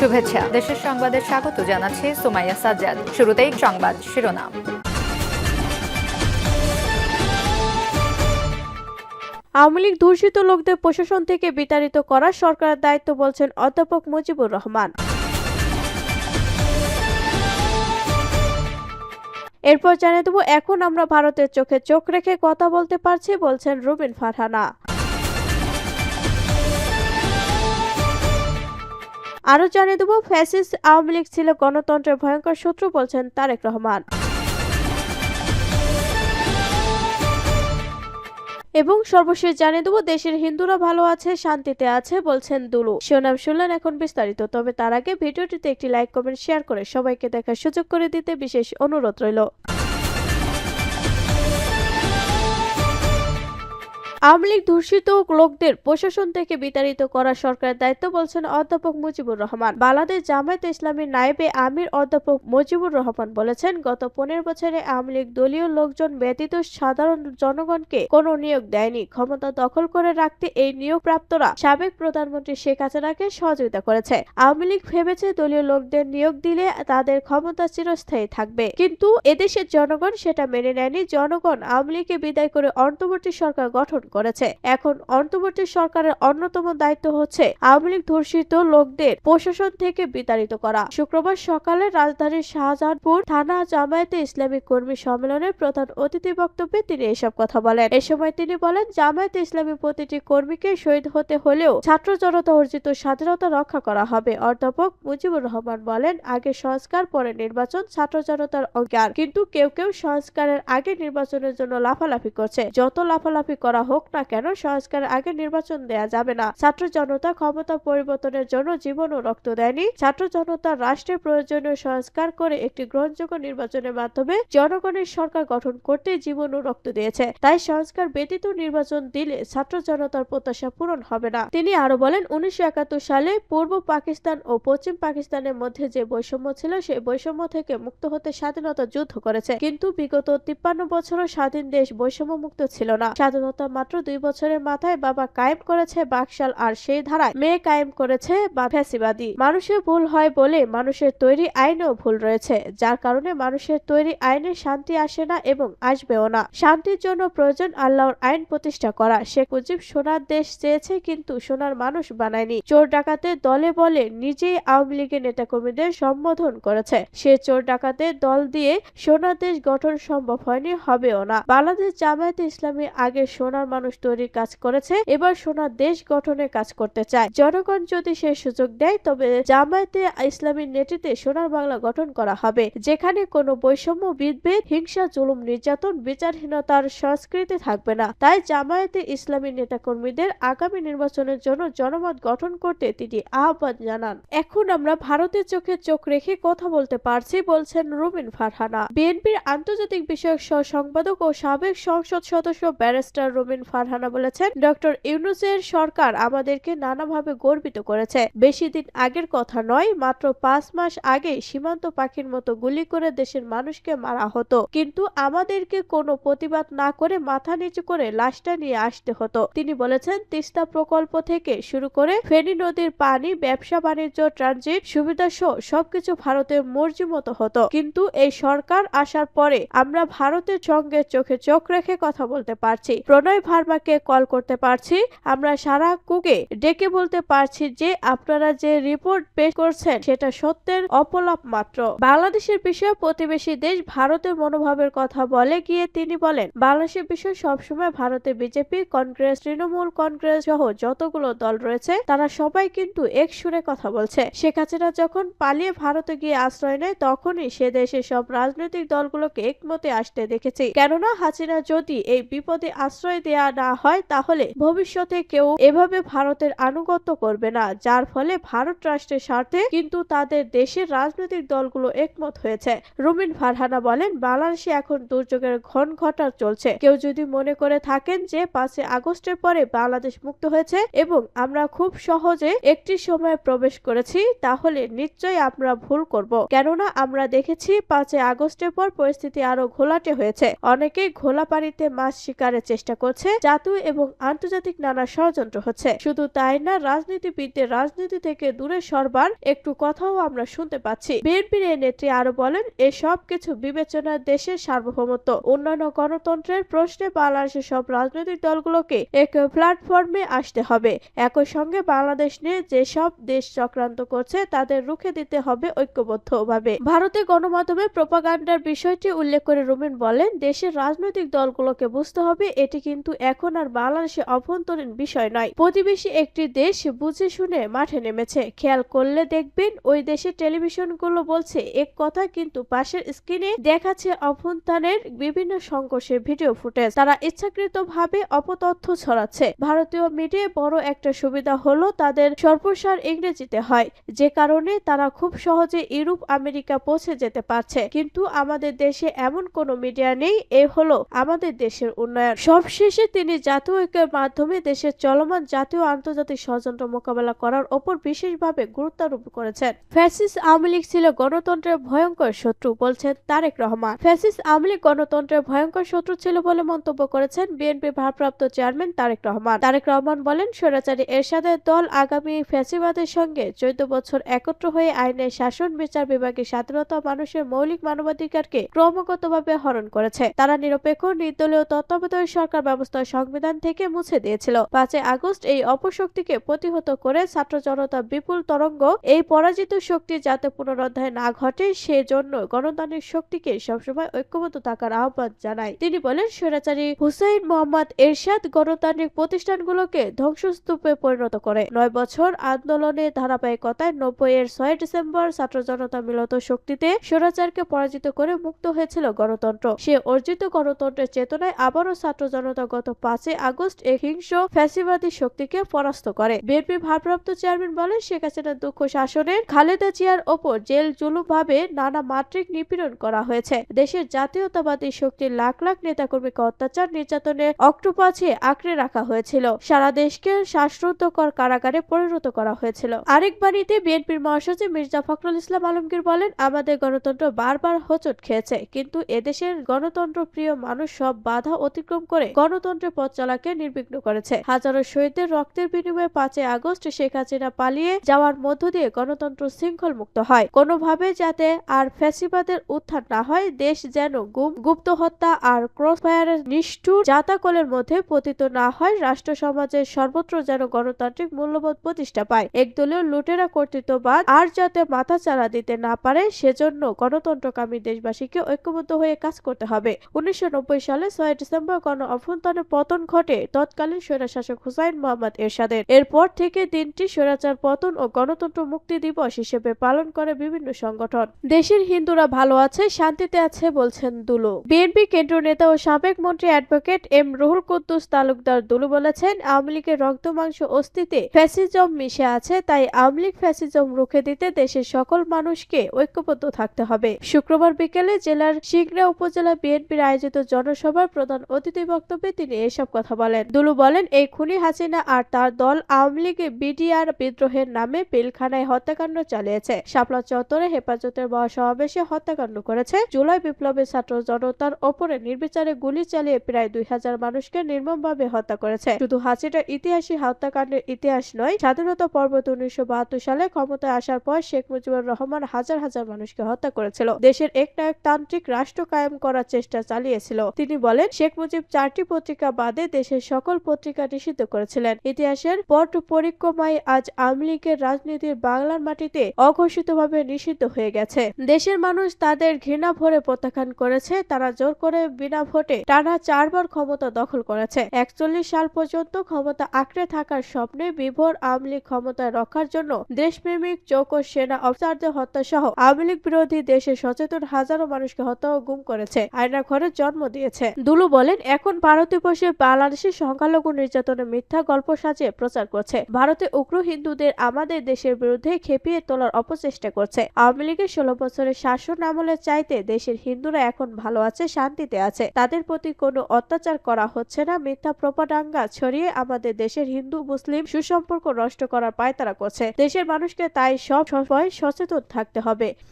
শুভেচ্ছা। দেশের সংবাদে স্বাগত জানাচ্ছি সুমাইয়া সাজ্জাদ। শুরুতেই সংবাদ শিরোনাম। আওয়ামী লীগ ধর্ষিত লোকদের প্রশাসন থেকে বিতাড়িত করা সরকারের দায়িত্ব বলছেন অধ্যাপক মুজিবুর রহমান। এরপর জানিয়ে দেবো, এখন আমরা ভারতের চোখে চোখ রেখে কথা বলতে পারছি, বলছেন রুবিন ফারহানা। আরও জানিয়ে দেবো, ফ্যাসিস্ট আওয়ামী লীগ ছিল গণতন্ত্রের ভয়ঙ্কর শত্রু বলছেন তারেক রহমান। এবং সর্বশেষ জানিয়ে দেবো, দেশের হিন্দুরা ভালো আছে, শান্তিতে আছে বলছেন দুলু। শিরোনাম শুনলেন এখন বিস্তারিত, তবে তার আগে ভিডিওটিতে একটি লাইক, কমেন্ট, শেয়ার করে সবাইকে দেখার সুযোগ করে দিতে বিশেষ অনুরোধ রইল। আওয়ামী লীগ ধর্ষিত লোকদের প্রশাসন থেকে বিতাড়িত করা সরকারের দায়িত্ব বলছেন অধ্যাপক মুজিবুর রহমান। বাংলাদেশ জামায়াত ইসলামীর নায়েবে আমির অধ্যাপক মুজিবুর রহমান বলেছেন, গত পনেরো বছরে আওয়ামী লীগ দলীয় লোকজন ব্যতীত সাধারণ জনগণকে কোনো নিয়োগ দেয়নি। ক্ষমতা দখল করে রাখতে এই নিয়োগ প্রাপ্তরা সাবেক প্রধানমন্ত্রী শেখ হাসিনাকে সহযোগিতা করেছে। আওয়ামী লীগ ভেবেছে দলীয় লোকদের নিয়োগ দিলে তাদের ক্ষমতা চিরস্থায়ী থাকবে। কিন্তু এদেশের জনগণ সেটা মেনে নেয়নি। জনগণ আওয়ামী লীগকে বিদায় করে অন্তর্বর্তী সরকার গঠন করেছে। এখন অন্তর্বর্তী সরকারের অন্যতম দায়িত্ব হচ্ছে আওয়ামী লীগ ধর্ষিত লোকদের প্রশাসন থেকে বিতাড়িত করা। শুক্রবার সকালে রাজধানীর শাহজাহানপুর থানা জামায়াতে ইসলামী কর্মী সম্মেলনের প্রধান অতিথি বক্তব্যে তিনি এসব কথা বলেন। এ সময় তিনি বলেন, জামায়াতে ইসলামী প্রতিটি কর্মীকে শহীদ হতে হলেও ছাত্র জনতা অর্জিত স্বাধীনতা রক্ষা করা হবে। অধ্যাপক মুজিবুর রহমান বলেন, আগে সংস্কার, পরে নির্বাচন ছাত্র জনতার অজ্ঞান কিন্তু কেউ কেউ সংস্কারের আগে নির্বাচনের জন্য লাফালাফি করছে। যত লাফালাফি করা হোক না কেন, সংস্কারের আগে নির্বাচন দেয়া যাবে না। ছাত্র জনতা ক্ষমতা পরিবর্তনের জন্য জীবন ও রক্ত দেয়নি। ছাত্র জনতা রাষ্ট্রের প্রয়োজনীয় সংস্কার করে একটি গ্রহণযোগ্য নির্বাচনের মাধ্যমে জনগণের সরকার গঠন করতে জীবন ও রক্ত দিয়েছে। তাই সংস্কার ব্যতীত নির্বাচন দিলে ছাত্র জনতার প্রত্যাশা পূরণ হবে না। তিনি আরও বলেন, উনিশশো একাত্তর সালে পূর্ব পাকিস্তান ও পশ্চিম পাকিস্তানের মধ্যে যে বৈষম্য ছিল সেই বৈষম্য থেকে মুক্ত হতে স্বাধীনতা যুদ্ধ করেছে। কিন্তু বিগত তিপ্পান্ন বছরও স্বাধীন দেশ বৈষম্য মুক্ত ছিল না। স্বাধীনতা দুই বছরের মাথায় বাবা কায়েম করেছে বাকশাল আর সেই ধারায় মেয়ে কায়েম করেছে ফ্যাসিবাদী। মানুষের ভুল হয় বলে মানুষের তৈরি আইনেও ভুল রয়েছে, যার কারণে মানুষের তৈরি আইনে শান্তি আসে না এবং আসবেও না। শান্তির জন্য প্রয়োজন আল্লাহর আইন প্রতিষ্ঠা করা। শেখ মুজিব সোনার দেশ চেয়েছে কিন্তু সোনার মানুষ বানায়নি। চোর ডাকাতে দলে বলে নিজেই আওয়ামী লীগের নেতাকর্মীদের সম্বোধন করেছে। সে চোর ডাকাতে দল দিয়ে সোনার দেশ গঠন সম্ভব হয়নি, হবেও না। বাংলাদেশ জামায়াতে ইসলামী আগে সোনার মানুষ তৈরির কাজ করেছে, এবার সোনার দেশ গঠনের কাজ করতে চায়। জনগণ যদি সে সুযোগ দেয়, তবে জামায়াতে ইসলামীর নেতৃত্বে সোনার বাংলা গঠন করা হবে, যেখানে কোনো বৈষম্য বিদভেদ হিংসা, জুলুম, নির্যাতন, বিচারহীনতার সংস্কৃতি থাকবে না। তাই জামায়াতে ইসলামী নেতাকর্মীদের আগামী নির্বাচনের জন্য জনমত গঠন করতে তিনি আহ্বান জানান। এখন আমরা ভারতের চোখে চোখ রেখে কথা বলতে পারছি, বলছেন রুবিন ফারহানা। বিএনপির আন্তর্জাতিক বিষয়ক সহ সম্পাদক ও সাবেক সংসদ সদস্য ব্যারিস্টার রুবিন ফারহানা বলেছেন, ডক্টর ইউনুসের সরকার আমাদেরকে নানাভাবে গর্বিত করেছে। বেশি দিন আগের কথা নয়, মাত্র পাঁচ মাস আগে সীমান্ত পাখির মতো গুলি করে দেশের মানুষকে মারা হতো। কিন্তু আমাদেরকে কোনো প্রতিবাদ না করে মাথা নিচু করে লাশটা নিয়ে আসতে হতো। তিনি বলেছেন, তিস্তা প্রকল্প থেকে শুরু করে ফেনী নদীর পানি, ব্যবসা বাণিজ্য, ট্রানজিট, সুবিধা সহ সবকিছু ভারতের মর্জি মতো হতো। কিন্তু এই সরকার আসার পরে আমরা ভারতের সঙ্গে চোখে চোখ রেখে কথা বলতে পারছি। প্রণয় ভার্মাকে কল করতে পারছি। আমরা সারা কুকে ডেকে বলতে পারছি যে, আপনারা যে রিপোর্ট পেশ করছেন, সেটা সত্যের অপলাপ মাত্র। বাংলাদেশের বিষয়ে প্রতিবেশী দেশ ভারতের মনোভাবের কথা বলে গিয়ে তিনি বলেন, বাংলাদেশের বিষয়ে সবসময় ভারতে বিজেপি, কংগ্রেস, তৃণমূল কংগ্রেস সহ যতগুলো দল রয়েছে, তারা সবাই কিন্তু এক সুরে কথা বলছে। শেখ হাসিনা যখন পালিয়ে ভারতে গিয়ে আশ্রয় নেয়, তখনই সে দেশের সব রাজনৈতিক দলগুলোকে একমতে আসতে দেখেছি। কেননা হাসিনা যদি এই বিপদে আশ্রয় দেয়া না হয়, তাহলে ভবিষ্যতে কেউ এভাবে ভারতের আনুগত্য করবে না। যার ফলে ভারত রাষ্ট্রের স্বার্থে কিন্তু তাদের দেশের রাজনৈতিক দলগুলো একমত হয়েছে। রুমিন ফারহানা বলেন, বাংলাদেশে এখন দুর্যোগের ঘন ঘটা চলছে। কেউ যদি মনে করে থাকেন যে পাঁচই আগস্টের পরে বাংলাদেশ মুক্ত হয়েছে এবং আমরা খুব সহজে একটি সময়ে প্রবেশ করেছি, তাহলে নিশ্চয়ই আমরা ভুল করব। কেননা আমরা দেখেছি পাঁচই আগস্টের পর পরিস্থিতি আরও ঘোলাটে হয়েছে। অনেকেই ঘোলা পানিতে মাছ শিকারের চেষ্টা করছে জাতীয় এবং আন্তর্জাতিক নানা ষড়যন্ত্র হচ্ছে। শুধু তাই না, রাজনীতিবিদদের রাজনীতি থেকে দূরে সরবার একটু কথাও আমরা শুনতে পাচ্ছি। বিএনপির এই নেত্রী আরও বলেন, এসব কিছু বিবেচনায় দেশের সার্বভৌমত্ব উন্নয়ন ও গণতন্ত্রের প্রশ্নে বাংলাদেশের সব রাজনৈতিক দলগুলোকে এক প্ল্যাটফর্মে আসতে হবে। একই সঙ্গে বাংলাদেশ নিয়ে যেসব দেশ চক্রান্ত করছে, তাদের রুখে দিতে হবে ঐক্যবদ্ধভাবে। ভারতে গণমাধ্যমে প্রোপাগান্ডার বিষয়টি উল্লেখ করে রুমিন বলেন, দেশের রাজনৈতিক দলগুলোকে বুঝতে হবে, এটি কিন্তু এখন আর বাংলাদেশে অভ্যন্তরীণ বিষয় নয়। প্রতিবেশী একটি দেশ বুঝে শুনে মাঠে নেমেছে। খেয়াল করলে দেখবেন, ওই দেশের টেলিভিশনগুলো বলছে এক কথা কিন্তু পাশের স্ক্রিনে দেখাচ্ছে অভ্যন্তরের বিভিন্ন সংঘর্ষের ভিডিও ফুটেজ। তারা ইচ্ছাকৃতভাবে অপতথ্য ছড়াচ্ছে। ভারতীয় মিডিয়ায় বড় একটা সুবিধা হলো, তাদের সর্বসার ইংরেজিতে হয়। যে কারণে তারা খুব সহজে ইউরোপ, আমেরিকা পৌঁছে যেতে পারছে। কিন্তু আমাদের দেশে এমন কোনো মিডিয়া নেই, এ হলো আমাদের দেশের উন্নয়ন। সবশেষে তিনি জাতীয় ঐক্যের মাধ্যমে দেশের চলমান জাতীয় আন্তর্জাতিক ষড়যন্ত্র মোকাবেলা করার ওপর বিশেষভাবে গুরুত্বারোপ করেছেন। ফ্যাসিস আওয়ামী লীগ ছিল গণতন্ত্রের ভয়ঙ্কর শত্রু, বলছেন তারেক রহমান। ফ্যাসিস আওয়ামী লীগ গণতন্ত্রের ভয়ঙ্কর শত্রু ছিল বলে মন্তব্য করেছেন বিএনপি ভারপ্রাপ্ত চেয়ারম্যান তারেক রহমান। তারেক রহমান বলেন, স্বৈরাচারী এরশাদের দল আগামী ফ্যাসিবাদের সঙ্গে চৌদ্দ বছর একত্র হয়ে আইনের শাসন, বিচার বিভাগের স্বাধীনতা, মানুষের মৌলিক মানবাধিকারকে ক্রমাগতভাবে হরণ করেছে। তারা নিরপেক্ষ, নির্দলীয় তত্ত্বাবধায়ক সরকার ব্যবস্থা সংবিধান থেকে মুছে দিয়েছিল। পাঁচই আগস্ট এই অপশক্তিকে প্রতিহত করে ছাত্র জনতা বিপুল তরঙ্গ এই পরাজিত শক্তি যাতে পুনরুদ্ধার না ঘটে, সেজন্য গণতান্ত্রিক শক্তিকে সবসময় ঐক্যবদ্ধ থাকার আহ্বান জানায়। তিনি বলেন, স্বৈরাচারী হুসাইন মোহাম্মদ এরশাদ গণতান্ত্রিক প্রতিষ্ঠানগুলোকে ধ্বংসস্তূপে পরিণত করে। নয় বছর আন্দোলনের ধারাবাহিকতায় নব্বই এর ছয় ডিসেম্বর ছাত্র জনতা মিলত শক্তিতে স্বৈরাচারকে পরাজিত করে মুক্ত হয়েছিল গণতন্ত্র। সে অর্জিত গণতন্ত্রের চেতনায় আবারও ছাত্র জনতা গত পাঁচই আগস্ট এক হিংস্র ফ্যাসিবাদী শক্তিকে পরাস্ত করে। বিএনপি ভারপ্রাপ্ত চেয়ারম্যান বলেন, শেখ হাসিনার দুঃখ শাসনের খালেদা জিয়ার ওপর জেল নানা মাত্রিক নিপীড়ন করা হয়েছে। দেশের জাতীয়তাবাদী শক্তির লাখ লাখ নেতাকর্মীকে অত্যাচার নির্যাতনের অক্টোপাছে আঁকড়ে রাখা হয়েছিল। সারা দেশকে শ্বাসরুদ্ধকর কারাগারে পরিণত করা হয়েছিল। আরেক বাণীতে বিএনপির মহাসচিব মির্জা ফখরুল ইসলাম আলমগীর বলেন, আমাদের গণতন্ত্র বারবার হোঁচট খেয়েছে, কিন্তু এদেশের গণতন্ত্র প্রিয় মানুষ সব বাধা অতিক্রম করে গণতন্ত্রের পথ চলাকে নির্বিঘ্ন করেছে। হাজারো শহীদদের রক্তের বিনিময়ে পাঁচই আগস্ট শেখ হাসিনা পালিয়ে যাওয়ার মধ্য দিয়ে গণতন্ত্র শৃঙ্খল মুক্ত হয়। কোনোভাবে যাতে আর ফ্যাসিবাদের উত্থান না হয়, দেশ যেন গুপ্ত হত্যা আর ক্রস ফায়ারের নিষ্ঠুর জাতাকলের মধ্যে পতিত না হয়, রাষ্ট্র সমাজের সর্বত্র যেন গণতান্ত্রিক মূল্যবোধ প্রতিষ্ঠা পায়। একদলীয় লুটেরা কর্তৃত্ববাদ আর যাতে মাথা চারা দিতে না পারে, সেজন্য গণতন্ত্রকামী দেশবাসীকে ঐক্যবদ্ধ হয়ে কাজ করতে হবে। উনিশশো নব্বই সালে ছয় ডিসেম্বর গণ অভ্যন্তরে পতন ঘটে তৎকালীন স্বৈরশাসক হুসাইন মোহাম্মদ এরশাদের। এরপর থেকে দিনটি স্বৈরাচার, পতন ও গণতন্ত্র মুক্তি দিবস হিসেবে পালন করে বিভিন্ন সংগঠন। দেশের হিন্দুরা ভালো আছে, শান্তিতে আছে বলছেন দুলু। বিএনপি কেন্দ্রীয় নেতা ও সাবেক মন্ত্রী অ্যাডভোকেট এম রুহুল কুদ্দুস তালুকদার দুলু বলেছেন, আওয়ামী লীগের রক্ত মাংস অস্তিত্বে ফ্যাসিজম মিশে আছে, তাই আওয়ামী লীগ ফ্যাসিজম রুখে দিতে দেশের সকল মানুষকে ঐক্যবদ্ধ থাকতে হবে। শুক্রবার বিকেলে জেলার সিংড়া উপজেলা বিএনপির আয়োজিত জনসভার প্রধান অতিথি বক্তব্যে তিনি এসব কথা বলেন। দুলু বলেন, এই খুনি হাসিনা আর তার দল আওয়ামী লীগ বিডিআর বিদ্রোহের নামে পিলখানায় হত্যাকাণ্ড চালিয়েছে। শাপলা চত্বরে হেফাজতের মহাসমাবেশে হত্যাকাণ্ড করেছে। জুলাই বিপ্লবের ছাত্র জনতার ওপরে নির্বিচারে গুলি চালিয়ে প্রায় দুই হাজার মানুষকে নির্মমভাবে হত্যা করেছে। শুধু হাসিনার ইতিহাসী হত্যাকাণ্ডের ইতিহাস নয়, স্বাধীনতা পর্বত উনিশশো বাহাত্তর সালে ক্ষমতায় আসার পর শেখ মুজিবুর রহমান হাজার হাজার মানুষকে হত্যা করেছিল। দেশের এক নায়ক তান্ত্রিক রাষ্ট্র কায়েম করার চেষ্টা চালিয়েছিল। তিনি বলেন, শেখ মুজিব চারটি পত্রিকা বাদে দেশের সকল পত্রিকা নিষিদ্ধ করেছিলেন। ইতিহাসের পট পরিক্রমায় আজ আওয়ামী লীগের রাজনীতির বাংলার মাটিতে অঘোষিতভাবে নিষিদ্ধ হয়ে গেছে। দেশের মানুষ তাদের ঘৃণা ভরে প্রত্যাখ্যান করেছে। তারা জোর করে বিনা ভোটে টানা চারবার ক্ষমতা দখল করেছে। একচল্লিশ সাল পর্যন্ত ক্ষমতা আঁকড়ে থাকার স্বপ্নে বিভোর আওয়ামী লীগ ক্ষমতায় রক্ষার জন্য দেশপ্রেমিক চৌকস সেনা অফিসারদের হত্যা সহ আওয়ামী লীগ বিরোধী দেশে সচেতন হাজারো মানুষকে হত্যা গুম করেছে। আয়না ঘরে জন্ম দিয়েছে। দুলু বলেন, এখন ভারতে বসে বাংলাদেশের সংখ্যালঘু নির্যাতনের মিথ্যা গল্প সাজিয়ে প্রচার করছে। ভারতে উগ্র হিন্দুদের আমাদের দেশের বিরুদ্ধে খেপিয়ে তোলার অপচেষ্টা করছে। আওয়ামী লীগের ষোলো বছরের শাসন আমলের চাইতে দেশের হিন্দুরা এখন ভালো আছে, শান্তিতে আছে। তাদের প্রতি কোনো অত্যাচার করা হচ্ছে না, মিথ্যা প্রপাডাঙ্গা ছড়িয়ে আমাদের দেশের হিন্দু, মুসলিম সুসম্পর্ক নষ্ট করার পায়তারা করছে। দেশের মানুষকে তাই সব সময় সচেতন থাকতে হবে।